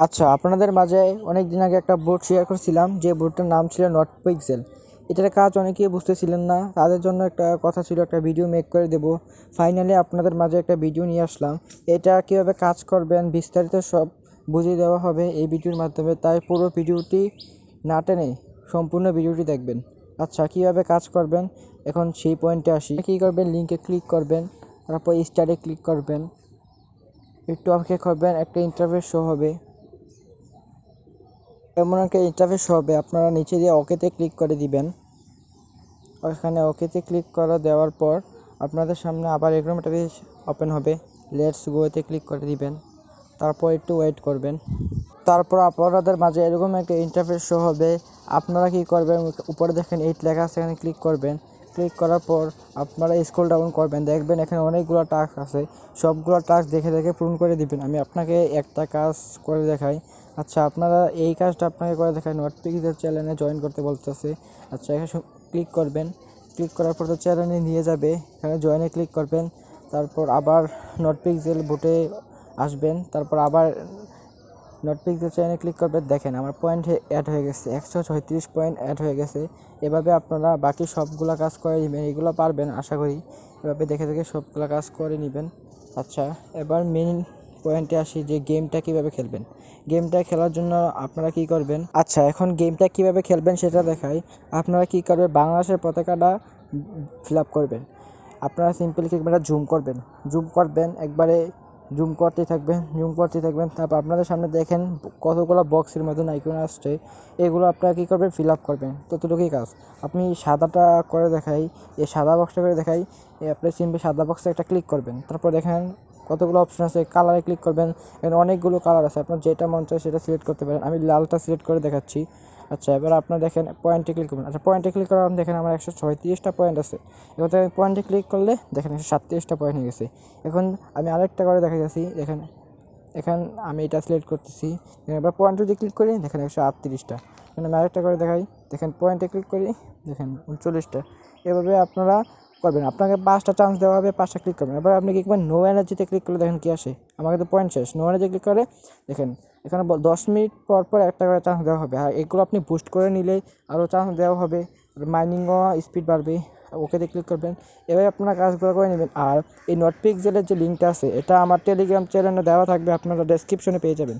আচ্ছা আপনাদের মাঝে অনেক দিন আগে একটা বোর্ড শেয়ার করছিলাম, যে বোর্ডটার নাম ছিল নট পিক্সেল এটার কাজ অনেকেই বুঝতেছিলেন না, তাদের জন্য একটা কথা ছিল, একটা ভিডিও মেক করে দেব। ফাইনালি আপনাদের মাঝে একটা ভিডিও নিয়ে আসলাম। এটা কীভাবে কাজ করবেন, বিস্তারিত সব বুঝিয়ে দেওয়া হবে এই ভিডিওর মাধ্যমে। তাই পুরো ভিডিওটি না টেনে সম্পূর্ণ ভিডিওটি দেখবেন। আচ্ছা কীভাবে কাজ করবেন? এখন সেই পয়েন্টে আসি। কী করবেন? লিঙ্কে ক্লিক করবেন, তারপর স্টারে ক্লিক করবেন। একটু অপেক্ষা করবেন, একটা ইন্টারভিউ শো হবে। এমন একটা ইন্টারফেস হবে, আপনারা নিচে দিয়ে ওকেতে ক্লিক করে দিবেন। ওখানে ওকেতে ক্লিক করে দেওয়ার পর আপনাদের সামনে আবার এরকম একটা পেজ ওপেন হবে লেটস গোতে ক্লিক করে দিবেন, তারপর একটু ওয়েট করবেন। তারপর আপনাদের মাঝে এরকম একটা ইন্টারফেস শো হবে। আপনারা কি করবেন? উপরে দেখেন এইট লেখা আছে, এখানে ক্লিক করবেন। ক্লিক করার পর আপনারা স্ক্রল ডাউন করবেন, দেখবেন এখানে অনেকগুলো টাস্ক আছে। সবগুলো টাস্ক দেখে দেখে পূরণ করে দিবেন। আমি আপনাকে একটা কাজ করে দেখাই। আচ্ছা আপনারা এই কাজটা আপনাকে করে দেখাই। নোটিফিকেশন চ্যানেলে জয়েন করতে বলতেছে। আচ্ছা এখানে ক্লিক করবেন। ক্লিক করার পর তো চ্যানেলে নিয়ে যাবে। এখানে জয়েনে ক্লিক করবেন। তারপর আবার নোটপিক্সেল বুটে আসবেন। তারপর আবার নোটপিক্সেল চ্যানেলে ক্লিক করবে, দেখেন আমার পয়েন্ট অ্যাড হয়ে গেছে, একশো ছয়ত্রিশ পয়েন্ট অ্যাড হয়ে গেছে। এভাবে আপনারা বাকি সবগুলা কাজ করে নেবেন, এগুলো পারবেন আশা করি। এভাবে দেখে দেখে সবগুলা কাজ করে নেবেন। আচ্ছা এবার মেইন পয়েন্টে আসি যে গেমটা কীভাবে খেলবেন। গেমটা খেলার জন্য আপনারা কি করবেন? আচ্ছা এখন গেমটা কীভাবে খেলবেন সেটা দেখাই। আপনারা কি করবেন? বাংলাদেশের পতাকাটা ফিল আপ করবেন। আপনারা সিম্পলি ক্যামেরা জুম করবেন। জুম করবেন, একবারে জুম করতে থাকবেন, জুম করতে থাকবেন। তারপর আপনাদের সামনে দেখেন কতগুলো বক্সের মতন আইকন আসছে। এগুলো আপনারা কী করবেন? ফিল আপ করবেন। ততটুকুই কাজ। আপনি সাদাটা করে দেখাই, এই সাদা বক্সটা করে দেখাই আপনি সিম্পলি সাদা বক্সে একটা ক্লিক করবেন। তারপর দেখেন কতগুলো অপশন আছে কালারে ক্লিক করবেন এখানে অনেকগুলো কালার আছে। আপনার যেটা মন চায় সেটা সিলেক্ট করতে পারেন। আমি লালটা সিলেক্ট করে দেখাচ্ছি। আচ্ছা এবার আপনার দেখেন পয়েন্টে ক্লিক করবেন। আচ্ছা পয়েন্টে ক্লিক করার দেখেন আমার একশো ছয়ত্রিশটা পয়েন্ট আছে। এবার আমি পয়েন্টে ক্লিক করলে দেখেন একশো সাতত্রিশটা পয়েন্ট হয়ে গেছে। এখন আমি আরেকটা করে দেখা যাচ্ছি দেখেন এখান আমি এটা সিলেক্ট করতেছি। এবার পয়েন্টে যদি ক্লিক করি, দেখেন একশো আটত্রিশটা। এখন আমি আরেকটা করে দেখাই। দেখেন পয়েন্টে ক্লিক করি, দেখেন উনচল্লিশটা। এভাবে আপনারা করবেন। আপনাকে পাঁচটা চান্স দেওয়া হবে, পাঁচটা ক্লিক করবেন। এবার আপনি কি করবেন নো এনার্জিতে ক্লিক করলে দেখেন কী আসে? আমাকে তো পয়েন্ট শেষ। নো এনার্জি ক্লিক করে দেখেন, এখানে দশ মিনিট পর পর একটা করে চান্স দেওয়া হবে। আর এগুলো আপনি বুস্ট করে নিলে আরও চান্স দেওয়া হবে। মাইনিংও স্পিড বাড়বে। ওকেতে ক্লিক করবেন। এভাবে আপনারা কাজগুলো করে নেবেন। আর এই নোট পিক্সেলের যে লিঙ্কটা আছে, এটা আমার টেলিগ্রাম চ্যানেলে দেওয়া থাকবে। আপনারা ডেসক্রিপশনে পেয়ে যাবেন।